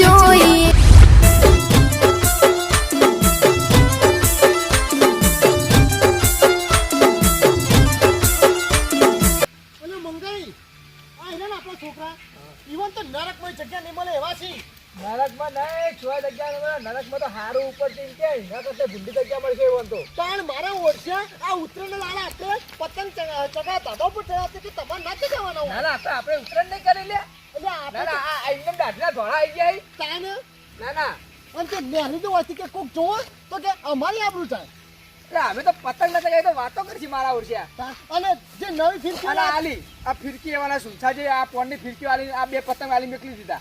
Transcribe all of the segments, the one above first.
જોઈએ. મંગાઈ આ એના આપણા છોકરા. ઈવન તો નરકમય જગ્યા નહીં મળે એવા છે નરકમાં નહીં છ જગ્યા નરકમાં તો હારું ઉપરથી કે એના કરતા ભૂંડી જગ્યા મળશે એવું તો. પણ મારા ઓળખ્યા આ ઉત્તરાયણ લાલા આપણે પતંગ ચગા ચગા ધાબા પર થયા છે કે તમારે નથી જવાના ના આપણે ઉત્તરાયણ નહીં કરી લે. ના ના આ એકદમ દાઢના ધોળા આવી જાય તાને ના ના. અને તે મેરી તો હતી કે કોક જોવો તો કે અમારી આબરૂ થાય અમે તો પતંગ ના ગઈ તો વાતો કરશી મારા ઓળખ્યા અને જે નવી ફિરકી અને આલી આ ફિરકી એવાના સુંછા છે આ પોણની ફિરકી વાળી આ બે પતંગ વાળી મેકલી દીધા.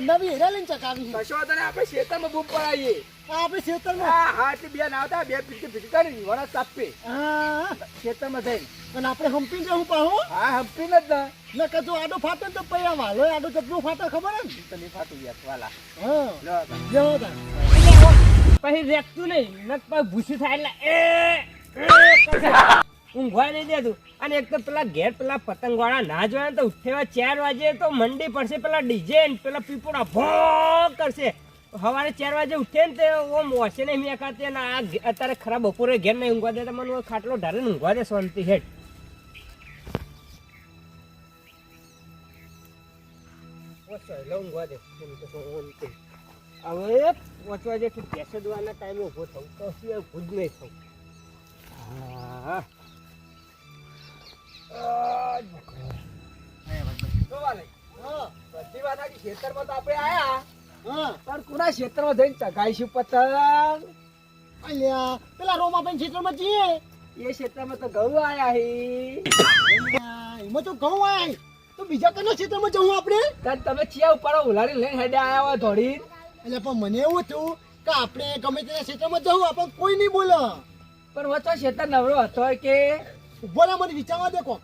નવી હેરા લઈને ચકાવી. કશો નહીં આપણે શેતરમાં બૂમ પડાવીએ આપણે શેતરમાં હા હા એટલે બે ના આવતા બે ફિરકી ફિરકી કરી વણા તાપે હા. ખેતરમાં જઈ અને આપણે હંપી જવું પાહો. હા હમ્પી ને જ ને કજો આડો ફાટે તો પૈયા વાલો આડો ચપલો ફાટે ખબર હે ને? તો નહીં ફાટું યાર વાલા. હા. લો તો. પછી રેખતું નહીં. નક પછી ભૂસી થાય એટલે એ ઊંઘવા નહીં દેતું. અને એક તો પેલા ઘેર પેલા પતંગ વાળા ના જોયા તો ઉઠેવા ચાર વાગે તો મંડી પડશે, પેલા ડીજે પેલા પીપોડા ભો કરશે. સવારે ચાર વાગે ઉઠે ને તે ઓમ વસે નહીં મેં ખાતે ને, આ અત્યારે ખરાબ બપોરે ઘેર નહીં ઊંઘવા દે તો મને ખાટલો ઢારે ને ઊંઘવા દે શાંતિ હેઠ. ઊંઘવા દે. હવે પહોંચવા જે ભેંસો દોવાના ટાઈમે ઊભો થવું તો સિવાય એ ભૂજ નહીં થવું ખેતરમાં તો આપણે આયા હા. પણ કોના ખેતરમાં જઈને ચગાઈશું પતંગ? અલ્યા પેલા આપણે ખેતરમાં જઈએ એ ક્ષેત્રમાં તો ઘઉં આયા હે. એમાં તો ઘઉં આય તો બીજા કના ખેતરમાં જવું આપણે? તમે ચિયા ઉપર ઉલાડી લઈને હેડે આયા હોય ધોડી એટલે પણ મને એવું થયું કે આપણે ગમે તેના ક્ષેત્રમાં જવું આપણે કોઈ નહીં બોલે. પણ વચ્ચે ખેતર નવરો હતો કે? ઊભો રહે મને વિચારવા દે કોક.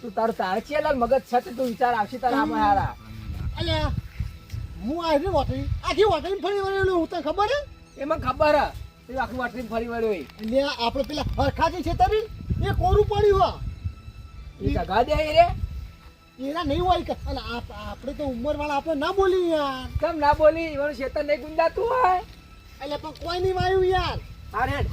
તું તારું તારે છે લાલ મગજ છે તું વિચાર આવશે તારા આમાં હારા. એટલે હું આવી વાટરી આખી વાટરી ફરી વળેલું હું તને ખબર હે? એમાં ખબર હે. પેલું આખું વાટરી ફરી વળ્યો અલ્યા આપણે પેલા હરખાજી છે તારી ને, એ કોરું પડ્યું હા. એ જગા દે રે. એના નહીં હોય કે. અને આપ- આપણે તો ઉંમર વાળા આપણે ના બોલી યાર. કેમ ના બોલી? એવાનું ખેતર નહીં ગુંદાતું હોય? એટલે પણ કોઈ નહીં વાયું યાર. અરે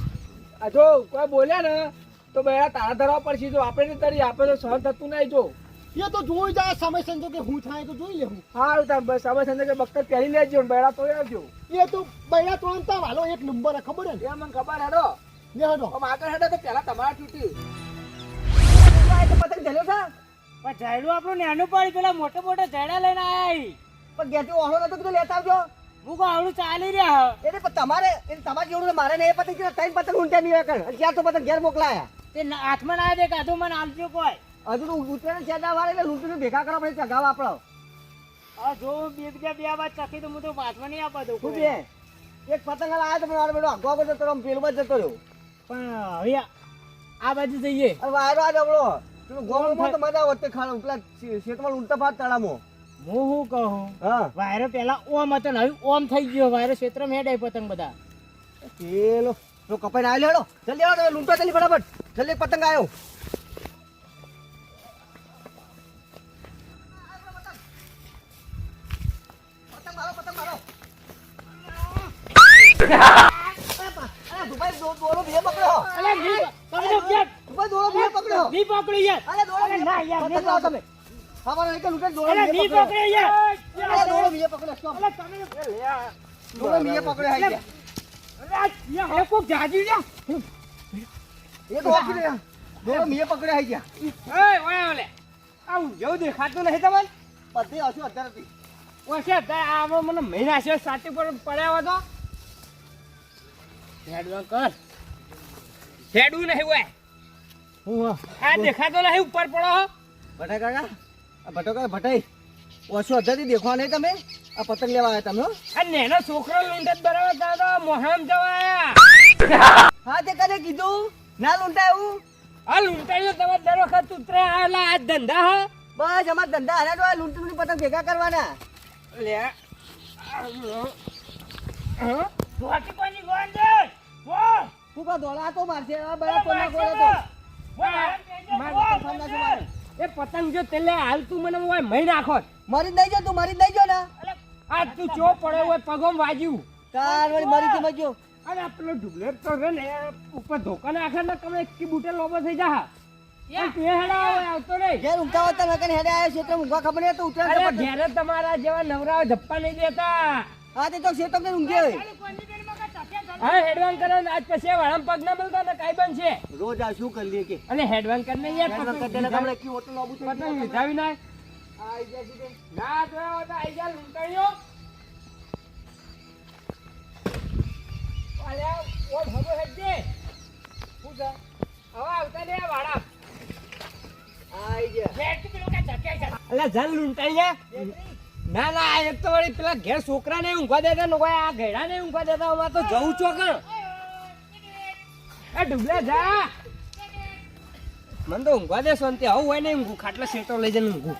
આ જો કોઈ બોલ્યા ને તો બેડા તારા ધરવા પડશે. જો આપણે તરી આપણે તો સહન થતું નહીં જો. એ તો જોઈ જાય સમય સંજો કે હું થાય તો જોઈ લેવું. તાર બસ હવે સંજય કે બક્કર પહેરી લેજો ને બેડા તો આવજો. એ તો બૈરા અંતા વાલો એક નંબર હે, ખબર હે? એ મને ખબર હેડો. ને હડો. આમ આગળ હેડો તો પહેલા તમારા તૂટ્યું પતંગ ઝેલ્યો છે? પણ ઝાડું આપણું નાનું પડી પેલા મોટા મોટા ઝાડા લઈને આયા પણ ઘેરથી ઓહળો નતો કીધું લેતા આવજો. હું કહું આવડું ચાલી રહ્યા. એટલે પણ તમારે તમારે જેવડું મારે ને એ પતંગ ત્રણ પતંગ ઊંટે નહીં કર અને તો પતંગ ઘેર મોકલાયા. તે હાથમાં ના દે કાધું મને આલજો કોઈ. હજુ તો ઉતરેણ છેડા વાળે એટલે લૂંટીને ભેગા કરો પછી ચગાવ આપણો આ જો બે બીજા બે વાત ચકી તો હું તો હાથમાં નહીં આપવા દઉં શું એક પતંગ આવ્યો તો મારો બેટો આગો આગો જતો રહ્યો પેલું જતો રહ્યો. પણ હવે આ- બાજુ જઈએ. વાયરો આ ડબળો ગોળમાં તો મજા આવત ખાડો પેલા શેતમાં ઉલટા ભાત તળામાં હું શું કહું? હા. વાયરો પેલા ઓમ હતો ને હવે ઓમ થઈ ગયો. વાયરો ક્ષેત્ર હેડાય પતંગ બધા. પેલો તો કપાઈને ના લેડો જલ્દી આવો લૂંટા લૂંટો જલ્દી ફટાફટ. જલ્દી પતંગ આવ્યો પતંગ મારો પતંગ મારો અરે દુબઈ દોરો બે પકડ્યો અલે ની તમે તો યાર દુબઈ બીજે ની પકડી યાર. અરે દોડો. અરે ના યાર, ની પકડો. તમે. ખાવાનો નહીં કે લૂંટે દોરો અલે ની પકડે. યાર. અરે દોડો બીજે પકડે. સ્ટોપ. અરે તમે લે યાર. દોડો બીજે પકડે હાઈ યાર અરે યાર, હે કોક જાજી જા એ તો ઓકી રહ્યા દોડો બીજે પકડે હાઈ યાર એ ઓય ઓલે. આવું જેવું દેખાતું નહીં તમને બધી હશું અત્યારે હતી. ઓછે આવો મને મહિના છે સાટી પર પડ્યા હતો હેડવા કર. હેડવું નહીં હોય. આ દેખાતો નહીં ઉપર પડો ભટાઈ કાકા આ ભટો કાકા ભટાઈ. ઓછું અધાથી દેખવા નહીં તમે? આ પતંગ લેવા આવ્યા તમે આ નેનો છોકરો લૂંટે બરાબર દાદો તો જવા જવાયા હા તે કદે કીધું? ના લૂંટાય એવું? આ લૂંટાયો તમે દર વખત ઉતરે આલા આ ધંધા હો. બસ અમાર ધંધા હારા તો આ લૂંટી લૂંટી પતંગ ભેગા કરવાના. લે હા. વાટી કોની ગોન ઓ વો શું દોડા તો મારશે આ બરા કોના ગોળે તો. માર તો સામના છે મારે. એ પતંગ જો તેલે હાલ તું મને ઓય મહી નાખો. મરી દઈ જો તું મરી દઈ જો ને. આ તું ચો પડે હોય પગમ વાજ્યું તાર વળી મરી કે મજ્યો અરે પેલો ઢુબલેટ તો રે ને ઉપર ધોકા નાખે ને તમે એક બુટે લોબો થઈ જા પણ તું એ હેડા આવે આવતો નહીં. ઘેર ઉંકા હોતા મેં કને હેડે આવ્યો છે ઊંઘવા ખબર નહીં તો ઉતરે અરે ઘેરે તમારા જેવા નવરાઓ ધપ્પા નહીં દેતા. હા તે ઊંઘે. હા હેડવાન કરો ને આજ પછી વાળામાં પગ ના મળતા ને કાઈ છે. રોજ આ શું કરી લે કે? અને હેડવાન કરીને યાર હેડવાન પતંગ કરતા લીધા- કી હોટલ લોબુ છે પતંગ. લીધાવી આઈ જા સીધે. ના તો આઈ જા લૂંટાયો અલ્યા ઓલ હબો હેડજે. હું જા. હવે આવતા લે વાળા. આઈ ગયા. અલ્યા લૂંટાઈ લૂંટાણીયા ના ના એક તો વળી પેલા ઘેર છોકરા ને ઊંઘવા દેતા કોઈ આ ઘેડા ને ઊંઘવા દેતા અમારે તો જવું ચોકણ એ ડુબલે જા. મને તો ઊંઘવા દે, શાંતિ. આવું હોય ને ઊંઘું. ખાટલા સેટો લઈ જઈને ઊંઘું.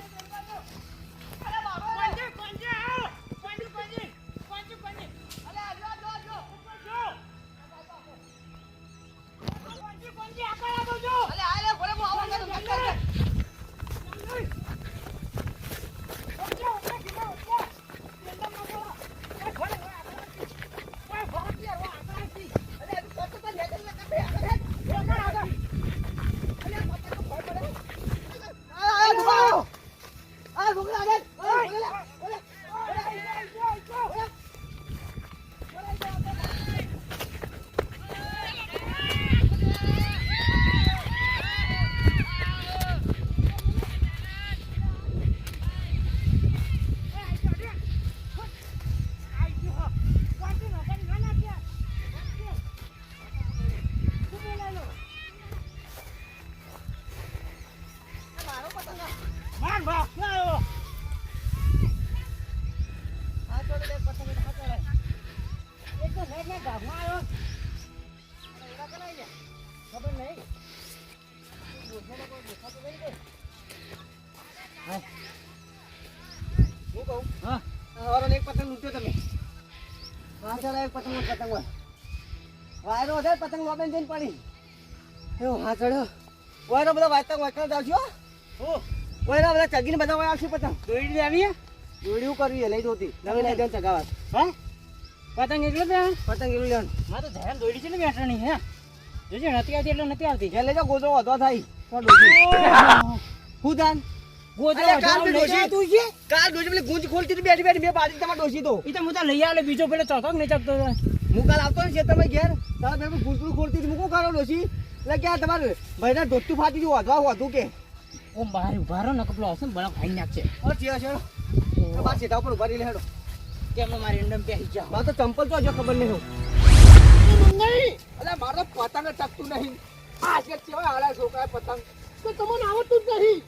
કહું? એક પતંગ લૂંટ્યો તમે. વાંચડો એક પતંગ પતંગ હોય. વાયરો વધારે પતંગ લોબેન જઈને પડી. એવો વાંચડો. વાયરો બધા વાંચતા વાંચતા જાવ છો? વાયરો બધા ચગીને બધા વાય આવશે પતંગ. દોડી આવીએ દોડ્યું કરવી લઈ દોતી નવી લઈ દે ચગાવા હા પતંગ એટલો પતંગ એટલું લેવાનું માં તો ધ્યાન દોડી છે ને બેઠાણી હે જોજે નથી આવતી એટલે નથી આવતી લેજો ગોદરો વધો થાય ડોસી દાન ગોદરો કાલ તું છે? કાલ ડોસી પેલી ગુંજ ખોલતી હતી બેઠી બેઠી બાજી તમાર ડોસી તો. એ તો હું તો લઈ આલે બીજો પેલો ચોથો નહીં ચકતો હું કાલ આવતો ને ખેતરમાં ઘેર. તારા બે ગુંજકું ખોલતી હતી કરો ડોસી એટલે કે આ તમારે ભાઈના ધોતું ફાટી ગયું વધવા વધુ કે. ઓ બહાર ઊભા રહો ને કપલો આવશે ને બળા ખાઈ નાખશે. ઓ ચિયા છે બાર સીધા ઉપર ઊભા રહી લે હેડો. કેમ મારી અંડમ પહેરી જા મારે તો ચંપલ તો હજુ ખબર નહીં હું નહીં અલે મારો પતંગ ટકતું નહીં. આ છે કેવા હાલા છોકરા પતંગ. તો તમને આવડતું જ નહીં.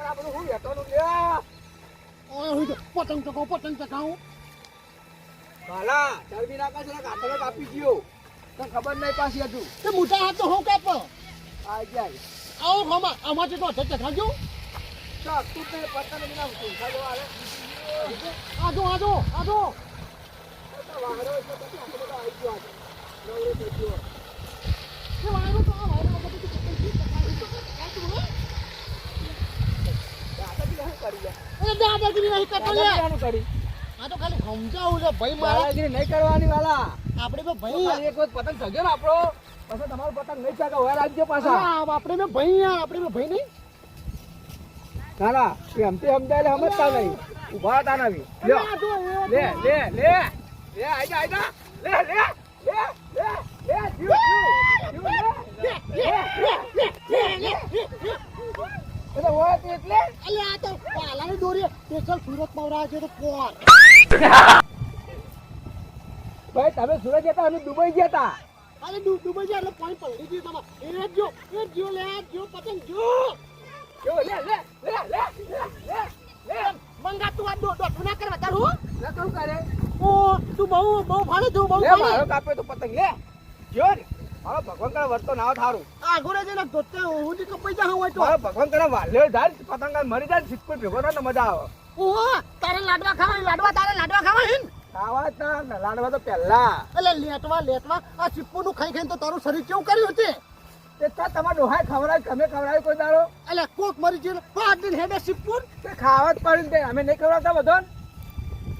આ બધું હું વેટવાનું લે ઓય તો પતંગ ચગાવો પતંગ ચગાવો. કાલા ચરબી નાખા છે કાતરો કાપી ગયો તને ખબર નહીં પાછી હજુ. તે મોટા હાથ તો હું કાપ આ જાય. આવો મામા આમાંથી તો હાથે ચગાવજો. ટકતું જ નહીં પતંગ વિના ઊંઘા જવા આજો આજો આજો. વાયરો એટલે પછી આટલો બધો આવી ગયો આજે. નવરો થઈ ગયો એ વાયરો તો આ વાયરો બધું તો પતંગ ચગાવી તો ચગાવતું હે દાદાજી શું કરી લે દાદાગીરી નહીં કરતો લે આ તો ખાલી સમજાવું છે ભાઈ મારા નહીં કરવાની વાલા આપણે તો ભાઈ એક વખત પતંગ સગ્યો ને આપણો પછી તમારો પતંગ નહીં ચગાવ હવે રાજ્ય પાછા આપણે બે ભાઈ આપણે બે ભાઈ નહીં ના ના એમથી સમજાય એટલે સમજતા નહીં ઊભા હતા નહીં લે એ લે લે લે લે આઈ જા આઈ જા લે લે લે લે લે જીવ જીવ જીવ લે એટલે હોય તે એટલે? આ તો પાલાની દોરી. સ્પેશિયલ સુરત પવરાય છે તો ભાઈ તમે સુરત ગયા હતા અમે દુબઈ ગયા હતા. અરે ડૂબાઈ જાય એટલે પાણી પલળી ગયું તમારે. એ જો એ જો લે જો પતંગ જો. જો લે લે લે લે લે લે મંગા તું આ દો દોઢું ના કરવા તારું તું કરે? ઓ તું બહુ બહુ ભાડે તું બહુ ભાડે. કાપ્યો તો પતંગ લે. જો ને. મારો ભગવાન કરે વર્તો ના થારું. આ ઘોડે જઈને ધોતે હું જ કપાઈ જા હોય તો. મારો ભગવાન કરે વાલ્યો ધાર પતંગ મરી જાય સિક્કો ભેગો થાય મજા આવે. તારે લાડવા ખાવા લાડવા તારે લાડવા ખાવા હિન ખાવા લાડવા તો પહેલા. એટલે લેટવા લેટવા આ ચીપ્પુનું ખાઈ ખાઈને તો તારું શરીર કેવું કર્યું છે તે તો તમારે ડોહાય ખવડાય તમે ખવડાય કોઈ એટલે કોક મરી ગયું પાંચ દિન હેડે ચીપ્પુન તે ખાવા જ પડી તે અમે નહીં ખવડાવતા બધો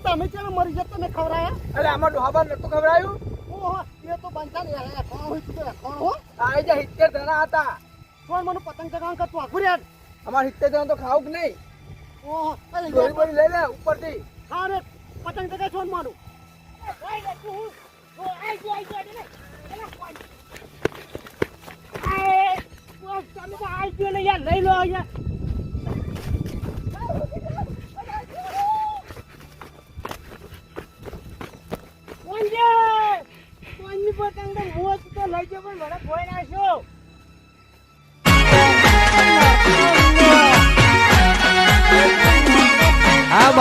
તમે ચાલો મરી જતો ને ખવડાયા? એટલે આમાં ડોહાબાર નતું ખવડાયું? ઓહો એ તો બનતા ને યાર કોણ હોય તું કોણ હો? આ જે સિત્તેર જણા હતા. કોણ મને પતંગ ચગાવવાનું કરતું આખું યાર અમારે સિત્તેર જણા તો ખાવું કે નહીં? ઓહો અરે દોરી લઈ લે ઉપરથી. હા રે પતંગ ચગાવ છો મારું. લઈ લો અહીંયા.